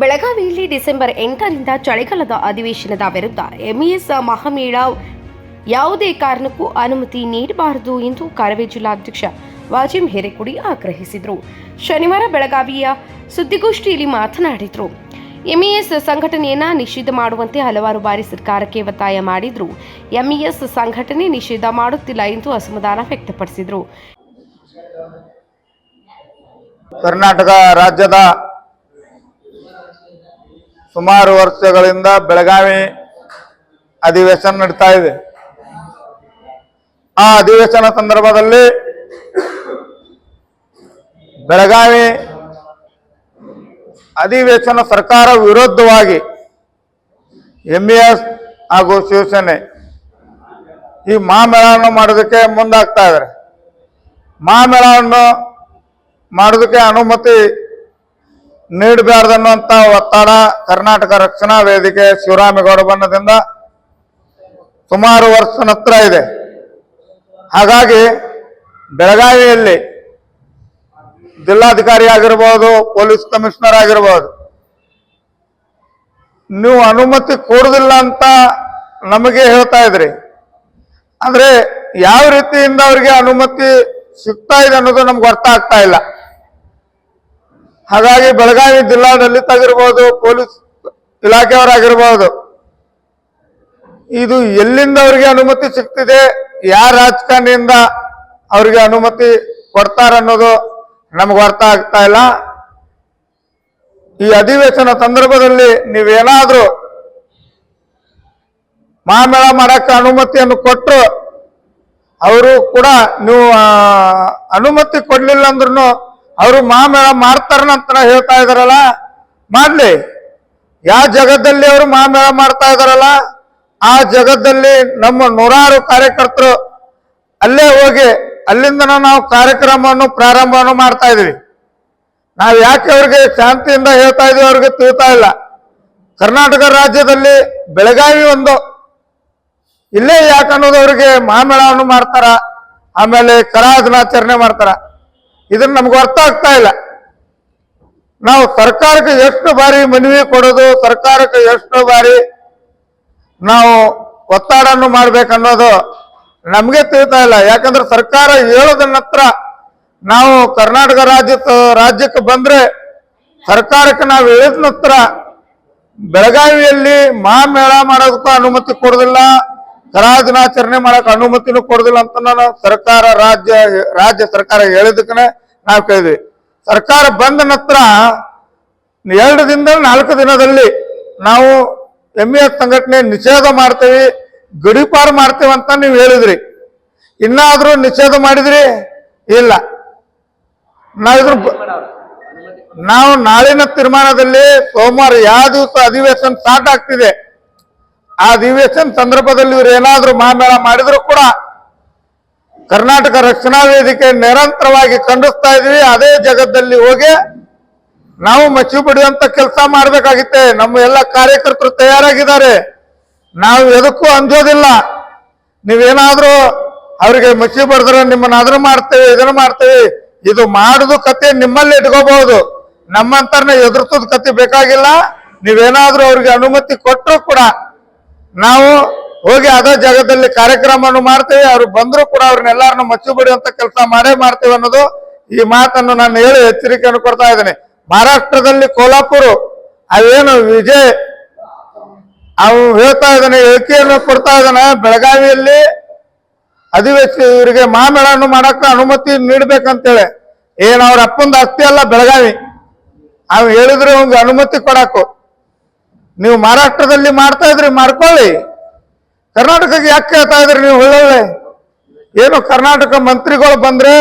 ಬೆಳಗಾವಿಯಲ್ಲಿ ಡಿಸೆಂಬರ್ ಎಂಟರಿಂದ ಚಳಿಗಾಲದ ಅಧಿವೇಶನದ ವಿರುದ್ಧ ಎಂಇಎಸ್ ಮಹಾಮೇಳ ಯಾವುದೇ ಕಾರಣಕ್ಕೂ ಅನುಮತಿ ನೀಡಬಾರದು ಎಂದು ಕರವೇ ಜಿಲ್ಲಾಧ್ಯಕ್ಷ ವಾಜಿಂ ಹಿರೇಕುಡಿ ಆಗ್ರಹಿಸಿದರು. ಶನಿವಾರ ಬೆಳಗಾವಿಯ ಸುದ್ದಿಗೋಷ್ಠಿಯಲ್ಲಿ ಮಾತನಾಡಿದರು. ಎಂಇಎಸ್ ಸಂಘಟನೆಯನ್ನು ನಿಷೇಧ ಮಾಡುವಂತೆ ಹಲವಾರು ಬಾರಿ ಸರ್ಕಾರಕ್ಕೆ ಒತ್ತಾಯ ಮಾಡಿದ್ರು. ಎಂಇಎಸ್ ಸಂಘಟನೆ ನಿಷೇಧ ಮಾಡುತ್ತಿಲ್ಲ ಎಂದು ಅಸಮಾಧಾನ ವ್ಯಕ್ತಪಡಿಸಿದರು. ಕರ್ನಾಟಕ ರಾಜ್ಯದ ಸುಮಾರು ವರ್ಷಗಳಿಂದ ಬೆಳಗಾವಿ ಅಧಿವೇಶನ ನಡೀತಾ ಇದೆ. ಆ ಅಧಿವೇಶನ ಸಂದರ್ಭದಲ್ಲಿ ಬೆಳಗಾವಿ ಅಧಿವೇಶನ ಸರ್ಕಾರ ವಿರುದ್ಧವಾಗಿ ಎಂಇಎಸ್ ಹಾಗೂ ಶಿವಸೇನೆ ಈ ಮಹಾಮೇಳವನ್ನು ಮಾಡೋದಕ್ಕೆ ಮುಂದಾಗ್ತಾ ಇದ್ದಾರೆ. ಮಹಾಮೇಳವನ್ನು ಮಾಡೋದಕ್ಕೆ ಅನುಮತಿ ನೀಡಬಾರ್ದನ್ನುವಂತ ಒತ್ತಡ ಕರ್ನಾಟಕ ರಕ್ಷಣಾ ವೇದಿಕೆ ಶಿವರಾಮೇಗೌಡ ಬಣ್ಣದಿಂದ ಸುಮಾರು ವರ್ಷ ಹತ್ರ ಇದೆ. ಹಾಗಾಗಿ ಬೆಳಗಾವಿಯಲ್ಲಿ ಜಿಲ್ಲಾಧಿಕಾರಿ ಆಗಿರ್ಬೋದು ಪೊಲೀಸ್ ಕಮಿಷನರ್ ಆಗಿರ್ಬೋದು, ನೀವು ಅನುಮತಿ ಕೊಡುದಿಲ್ಲ ಅಂತ ನಮಗೆ ಹೇಳ್ತಾ ಇದ್ರಿ. ಅಂದ್ರೆ ಯಾವ ರೀತಿಯಿಂದ ಅವರಿಗೆ ಅನುಮತಿ ಸಿಗ್ತಾ ಇದೆ ಅನ್ನೋದು ನಮ್ಗೆ ಅರ್ಥ ಆಗ್ತಾ ಇಲ್ಲ. ಹಾಗಾಗಿ ಬೆಳಗಾವಿ ಜಿಲ್ಲಾಡಳಿತ ಆಗಿರ್ಬೋದು ಪೊಲೀಸ್ ಇಲಾಖೆಯವರಾಗಿರ್ಬೋದು. ಇದು ಎಲ್ಲಿಂದ ಅವರಿಗೆ ಅನುಮತಿ ಸಿಗ್ತಿದೆ, ಯಾರ ರಾಜಕಾರಣಿಯಿಂದ ಅವರಿಗೆ ಅನುಮತಿ ಕೊಡ್ತಾರ ಅನ್ನೋದು ನಮ್ಗೆ ಅರ್ಥ ಆಗ್ತಾ ಇಲ್ಲ. ಈ ಅಧಿವೇಶನ ಸಂದರ್ಭದಲ್ಲಿ ನೀವೇನಾದ್ರೂ ಮಹಾಮೇಳ ಮಾಡಕ್ಕೆ ಅನುಮತಿಯನ್ನು ಕೊಟ್ಟರು ಅವರು ಕೂಡ ನೀವು ಅನುಮತಿ ಕೊಡ್ಲಿಲ್ಲ ಅಂದ್ರೂ ಅವರು ಮಹಾಮೇಳ ಮಾಡ್ತಾರನಂತ ಹೇಳ್ತಾ ಇದಾರಲ್ಲ? ಮಾಡ್ಲಿ. ಯಾವ ಜಗದಲ್ಲಿ ಅವರು ಮಾಮೇಳ ಮಾಡ್ತಾ ಇದಾರಲ್ಲ, ಆ ಜಗದಲ್ಲಿ ನಮ್ಮ ನೂರಾರು ಕಾರ್ಯಕರ್ತರು ಅಲ್ಲೇ ಹೋಗಿ ಅಲ್ಲಿಂದ ನಾವು ಕಾರ್ಯಕ್ರಮವನ್ನು ಪ್ರಾರಂಭವನ್ನು ಮಾಡ್ತಾ ಇದೀವಿ. ನಾವು ಯಾಕೆ ಅವ್ರಿಗೆ ಶಾಂತಿಯಿಂದ ಹೇಳ್ತಾ ಇದೀವಿ ಅವ್ರಿಗೆ ತಿಳಿತಾ ಇಲ್ಲ. ಕರ್ನಾಟಕ ರಾಜ್ಯದಲ್ಲಿ ಬೆಳಗಾವಿ ಒಂದು. ಇಲ್ಲೇ ಯಾಕನ್ನೋದು ಅವ್ರಿಗೆ ಮಹಾಮೇಳವನ್ನು ಮಾಡ್ತಾರ, ಆಮೇಲೆ ಕಲಾ ದಿನಾಚರಣೆ ಮಾಡ್ತಾರ. ಇದನ್ನ ನಮ್ಗೆ ಅರ್ಥ ಆಗ್ತಾ ಇಲ್ಲ. ನಾವು ಸರ್ಕಾರಕ್ಕೆ ಎಷ್ಟು ಬಾರಿ ಮನವಿ ಕೊಡೋದು, ಸರ್ಕಾರಕ್ಕೆ ಎಷ್ಟು ಬಾರಿ ನಾವು ಒತ್ತಾಡನ್ನು ಮಾಡ್ಬೇಕನ್ನೋದು ನಮಗೆ ತಿಳಿತಾ ಇಲ್ಲ. ಯಾಕಂದ್ರೆ ಸರ್ಕಾರ ಹೇಳೋದ ನಂತರ ನಾವು ಕರ್ನಾಟಕ ರಾಜ್ಯ ರಾಜ್ಯಕ್ಕೆ ಬಂದ್ರೆ ಸರ್ಕಾರಕ್ಕೆ ನಾವು ಹೇಳಿದ ನಂತರ ಬೆಳಗಾವಿಯಲ್ಲಿ ಮಹಾಮೇಳ ಮಾಡೋದಕ್ಕೂ ಅನುಮತಿ ಕೊಡೋದಿಲ್ಲ ಕಲಾ ದಿನಾಚರಣೆ ಮಾಡಕ್ ಅನುಮತಿನೂ ಕೊಡೋದಿಲ್ಲ ಅಂತ ನಾನು ಸರ್ಕಾರ ರಾಜ್ಯ ರಾಜ್ಯ ಸರ್ಕಾರ ಹೇಳಿದಕ್ಕೆ ನಾವು ಕೇಳಿದ್ವಿ ಸರ್ಕಾರ ಬಂದ ನಂತರ ಎರಡು ದಿನದಲ್ಲಿ, ನಾಲ್ಕು ದಿನದಲ್ಲಿ ನಾವು ಎಂ ಎಸ್ ಸಂಘಟನೆ ನಿಷೇಧ ಮಾಡ್ತೀವಿ, ಗಡಿಪಾರು ಮಾಡ್ತೇವೆ ಅಂತ ನೀವು ಹೇಳಿದ್ರಿ. ಇನ್ನಾದರೂ ನಿಷೇಧ ಮಾಡಿದ್ರಿ? ಇಲ್ಲ. ನಾವಿದ್ರ ನಾವು ನಾಳಿನ ತೀರ್ಮಾನದಲ್ಲಿ ಸೋಮವಾರ ಯಾವ ದಿವಸ ಅಧಿವೇಶನ ಸ್ಟಾರ್ಟ್ ಆಗ್ತಿದೆ. ಆ ಅಧಿವೇಶನ ಸಂದರ್ಭದಲ್ಲಿ ಇವ್ರು ಏನಾದರೂ ಮಹಾಮೇಳ ಮಾಡಿದ್ರು ಕೂಡ ಕರ್ನಾಟಕ ರಕ್ಷಣಾ ವೇದಿಕೆ ನಿರಂತರವಾಗಿ ಖಂಡಿಸ್ತಾ ಇದೀವಿ ಅದೇ ಜಗದಲ್ಲಿ ಹೋಗಿ ನಾವು ಮಚ್ಚಿ ಬಿಡುವಂತ ಕೆಲಸ ಮಾಡಬೇಕಾಗಿತ್ತೆ. ನಮ್ಮ ಎಲ್ಲ ಕಾರ್ಯಕರ್ತರು ತಯಾರಾಗಿದ್ದಾರೆ. ನಾವು ಎದಕ್ಕೂ ಅಂಜೋದಿಲ್ಲ. ನೀವೇನಾದ್ರೂ ಅವ್ರಿಗೆ ಮಚ್ಚಿ ಬಡಿದ್ರೆ ನಿಮ್ಮನ್ನ ಅದನ್ನ ಮಾಡ್ತೇವೆ, ಇದನ್ನ ಮಾಡ್ತೇವೆ. ಇದು ಮಾಡುದು ಕತೆ ನಿಮ್ಮಲ್ಲಿ ಇಟ್ಕೋಬಹುದು. ನಮ್ಮಂತರನ್ನ ಎದುರಿಸೋದ್ ಕತೆ ಬೇಕಾಗಿಲ್ಲ. ನೀವೇನಾದ್ರೂ ಅವ್ರಿಗೆ ಅನುಮತಿ ಕೊಟ್ಟರು ಕೂಡ ನಾವು ಹೋಗಿ ಅದೇ ಜಾಗದಲ್ಲಿ ಕಾರ್ಯಕ್ರಮವನ್ನು ಮಾಡ್ತೇವೆ. ಅವ್ರು ಬಂದ್ರು ಕೂಡ ಅವ್ರನ್ನೆಲ್ಲಾರನ್ನು ಮಚ್ಚು ಬಿಡುವಂತ ಕೆಲಸ ಮಾಡೇ ಮಾಡ್ತೇವೆ ಅನ್ನೋದು ಈ ಮಾತನ್ನು ನಾನು ಹೇಳಿ ಎಚ್ಚರಿಕೆಯನ್ನು ಕೊಡ್ತಾ ಇದ್ದೇನೆ. ಮಹಾರಾಷ್ಟ್ರದಲ್ಲಿ ಕೋಲಾಪುರ ಅವೇನು ವಿಜಯ್ ಅವು ಹೇಳ್ತಾ ಇದ್ದಾನೆ ಹೇಳಿಕೆಯನ್ನು ಕೊಡ್ತಾ ಇದ್ದಾನೆ, ಬೆಳಗಾವಿಯಲ್ಲಿ ಅಧಿವೇಶ ಇವರಿಗೆ ಮಾಮೇಳವನ್ನು ಮಾಡಕ್ಕೆ ಅನುಮತಿ ನೀಡ್ಬೇಕಂತೇಳಿ. ಏನ್ ಅವ್ರ ಅಪ್ಪಂದ ಆಸ್ತಿ ಅಲ್ಲ ಬೆಳಗಾವಿ. ಅವ್ ಹೇಳಿದ್ರೆ ಅವ್ನಿಗೆ ಅನುಮತಿ ಕೊಡಾಕು. ನೀವು ಮಹಾರಾಷ್ಟ್ರದಲ್ಲಿ ಮಾಡ್ತಾ ಇದ್ರಿ, ಮಾಡ್ಕೊಳ್ಳಿ. ಕರ್ನಾಟಕಕ್ಕೆ ಯಾಕೆ ಕೇಳ್ತಾ ಇದ್ರಿ ನೀವು ಒಳ್ಳೊಳ್ಳೆ ಏನು ಕರ್ನಾಟಕ ಮಂತ್ರಿಗಳು ಬಂದ್ರೆ,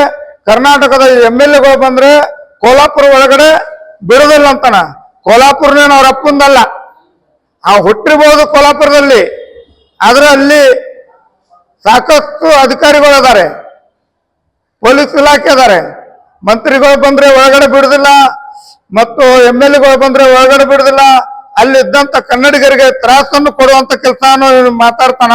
ಕರ್ನಾಟಕದ ಎಂ ಎಲ್ ಎಗಳು ಬಂದ್ರೆ, ಕೋಲ್ಹಾಪುರ ಒಳಗಡೆ ಬಿಡೋದಿಲ್ಲ ಅಂತಾನ. ಕೋಲ್ಹಾಪುರನೇನು ಅವ್ರ ಅಪ್ಪಂದಲ್ಲ. ಆ ಹುಟ್ಟಿರ್ಬೋದು ಕೋಲಾಪುರದಲ್ಲಿ ಆದ್ರೆ ಅಲ್ಲಿ ಸಾಕಷ್ಟು ಅಧಿಕಾರಿಗಳು ಅದಾರೆ ಪೊಲೀಸ್ ಇಲಾಖೆ ಇದ್ದಾರೆ. ಮಂತ್ರಿಗಳು ಬಂದ್ರೆ ಒಳಗಡೆ ಬಿಡುದಿಲ್ಲ. ಮತ್ತು ಎಂ ಎಲ್ ಎಗಳು ಬಂದ್ರೆ ಒಳಗಡೆ ಬಿಡುದಿಲ್ಲ. ಅಲ್ಲಿ ಇದ್ದಂತ ಕನ್ನಡಿಗರಿಗೆ ತ್ರಾಸನ್ನು ಕೊಡುವಂತ ಕೆಲಸವನ್ನು ಇವನು ಮಾತಾಡ್ತಾನ.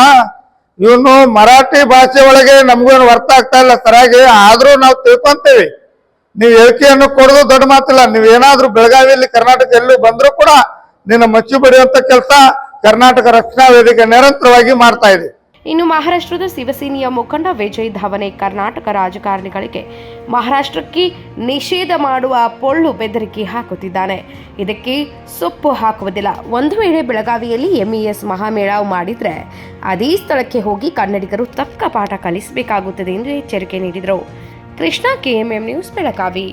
ಇವನು ಮರಾಠಿ ಭಾಷೆ ಒಳಗೆ ನಮಗೇನು ಅರ್ಥ ಆಗ್ತಾ ಇಲ್ಲ ಸರಿಯಾಗಿ ಆದ್ರೂ ನಾವು ತಿಳ್ಕೊಂತೇವಿ. ನೀವು ಹೇಳಿಕೆಯನ್ನು ಕೊಡೋದು ದೊಡ್ಡ ಮಾತಿಲ್ಲ. ನೀವು ಏನಾದ್ರೂ ಬೆಳಗಾವಿಯಲ್ಲಿ ಕರ್ನಾಟಕ ಎಲ್ಲೂ ಬಂದರೂ ಕೂಡ ನಿನ್ನ ಮಚ್ಚು ಬಡಿಯುವಂತ ಕೆಲಸ ಕರ್ನಾಟಕ ರಕ್ಷಣಾ ವೇದಿಕೆ ನಿರಂತರವಾಗಿ ಮಾಡ್ತಾ ಇದೆ. ಇನ್ನು ಮಹಾರಾಷ್ಟ್ರದ ಶಿವಸೇನೆಯ ಮುಖಂಡ ವಿಜಯ್ ಧವನೆ ಕರ್ನಾಟಕ ರಾಜಕಾರಣಿಗಳಿಗೆ ಮಹಾರಾಷ್ಟ್ರಕ್ಕೆ ನಿಷೇಧ ಮಾಡುವ ಪೊಳ್ಳು ಬೆದರಿಕೆ ಹಾಕುತ್ತಿದ್ದಾನೆ. ಇದಕ್ಕೆ ಸೊಪ್ಪು ಹಾಕುವುದಿಲ್ಲ. ಒಂದು ವೇಳೆ ಬೆಳಗಾವಿಯಲ್ಲಿ ಎಂಇಎಸ್ ಮಹಾಮೇಳಾವ್ ಮಾಡಿದರೆ ಅದೇ ಸ್ಥಳಕ್ಕೆ ಹೋಗಿ ಕನ್ನಡಿಗರು ತಕ್ಕ ಪಾಠ ಕಲಿಸಬೇಕಾಗುತ್ತದೆ ಎಂದು ಎಚ್ಚರಿಕೆ ನೀಡಿದರು. Krishna KMM news Belagavi.